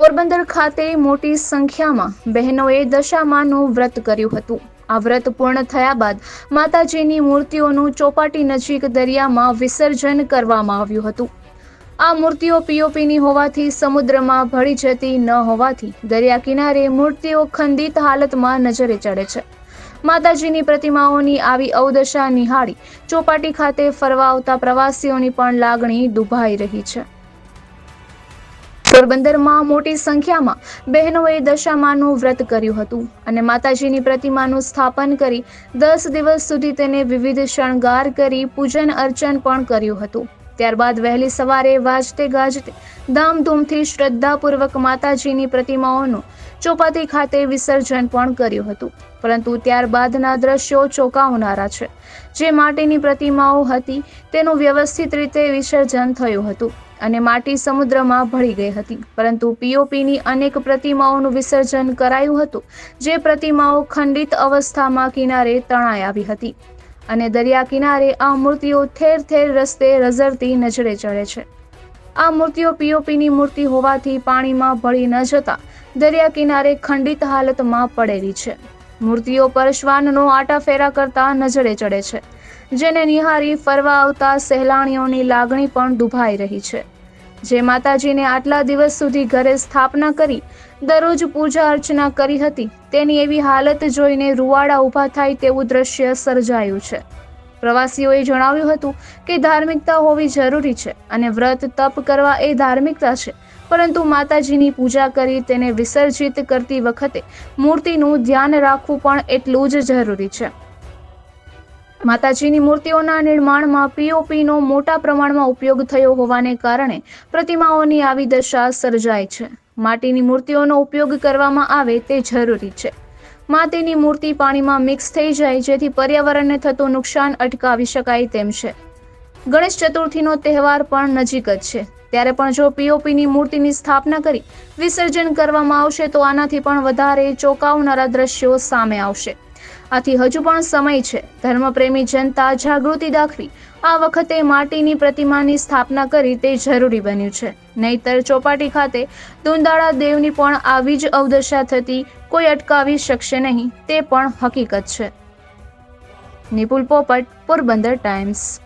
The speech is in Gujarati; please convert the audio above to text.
પોરબંદર ખાતે મોટી સંખ્યામાં બહેનોએ દશામાનું વ્રત કર્યું હતું. આ વ્રત પૂર્ણ થયા બાદ માતાજીની મૂર્તિઓનું ચોપાટી નજીક દરિયામાં વિસર્જન કરવામાં આવ્યું હતું. આ મૂર્તિઓ પીઓપીની હોવાથી સમુદ્રમાં ભળી જતી ન હોવાથી દરિયા કિનારે મૂર્તિઓ ખંડિત હાલતમાં નજરે ચડે છે. માતાજીની પ્રતિમાઓની આવી અવદશા નિહાળી ચોપાટી ખાતે ફરવા આવતા પ્રવાસીઓની પણ લાગણી દુભાઈ રહી છે. પોરબંદરમાં મોટી સંખ્યામાં બહેનોએ દશામાનું વ્રત કર્યું હતું અને માતાજીની પ્રતિમાનું સ્થાપન કરી દસ દિવસ સુધી તેને વિવિધ શણગાર કરી પૂજન અર્ચન પણ કર્યું હતું. ત્યારબાદ વહેલી સવારે વાજતે ગાજતે ધામધૂમથી શ્રદ્ધાપૂર્વક માતાજીની પ્રતિમાઓનું ચોપાતી ખાતે વિસર્જન પણ કર્યું હતું. પરંતુ ત્યારબાદના દ્રશ્યો ચોંકાવનારા છે. જે માટીની પ્રતિમાઓ હતી તેનું વ્યવસ્થિત રીતે વિસર્જન થયું હતું. અને માટી સમુદ્રમાં ભળી ગઈ હતી. પરંતુ પીઓપીની અનેક પ્રતિમાઓનું વિસર્જન કરાયું હતું, જે પ્રતિમાઓ ખંડિત અવસ્થામાં કિનારે તણાઈ આવી હતી. અને દરિયા કિનારે આ મૂર્તિઓ ઠેર ઠેર રસ્તે રઝરતી નજરે ચડે છે. આ મૂર્તિઓ પીઓપીની મૂર્તિ હોવાથી પાણીમાં ભળી ન જતા દરિયા કિનારે ખંડિત હાલતમાં પડેલી છે. મૂર્તિઓ પર શ્વાનનો આટાફેરા કરતા નજરે ચડે છે. જેને નિહારી ફરવા આવતા સહેલાણીઓની લાગણી પણ દુભાઈ રહી છે. જે માતાજીને આટલા દિવસ સુધી ઘરે સ્થાપના કરી, દરરોજ પૂજા અર્ચના કરી હતી, તેની એવી હાલત જોઈને રૂવાડા ઊભા થાય તેવું દ્રશ્ય સર્જાયું છે. પ્રવાસીઓએ જણાવ્યું હતું કે ધાર્મિકતા હોવી જરૂરી છે અને વ્રત તપ કરવા એ ધાર્મિકતા છે, પરંતુ માતાજીની પૂજા કરી તેને વિસર્જિત કરતી વખતે મૂર્તિનું ધ્યાન રાખવું પણ એટલું જ જરૂરી છે. માતાજીની મૂર્તિઓના નિર્માણમાં પીઓપીનો મોટા પ્રમાણમાં ઉપયોગ થયો હોવાને કારણે પ્રતિમાઓની આવી દશા સર્જાય છે. માટીની મૂર્તિઓનો ઉપયોગ કરવામાં આવે તે જરૂરી છે. માટીની મૂર્તિ પાણીમાં મિક્સ થઈ જાય જેથી પર્યાવરણને થતું નુકસાન અટકાવી શકાય તેમ છે. ગણેશ ચતુર્થીનો તહેવાર પણ નજીક જ છે. ત્યારે પણ જો પીઓપીની મૂર્તિની સ્થાપના કરી વિસર્જન કરવામાં આવશે તો આનાથી પણ વધારે ચોંકાવનારા દ્રશ્યો સામે આવશે. આથી હજુ પણ સમય છે. ધર્મપ્રેમી જનતા જાગૃતિ દાખવી આ વખતે માટીની પ્રતિમાની સ્થાપના કરી તે જરૂરી બન્યું છે. નહીતર ચોપાટી ખાતે દુંદાળા દેવની પણ આવી જ અવદશા થતી કોઈ અટકાવી શકશે નહીં, તે પણ હકીકત છે. નિપુલ પોપટ, પોરબંદર ટાઈમ્સ.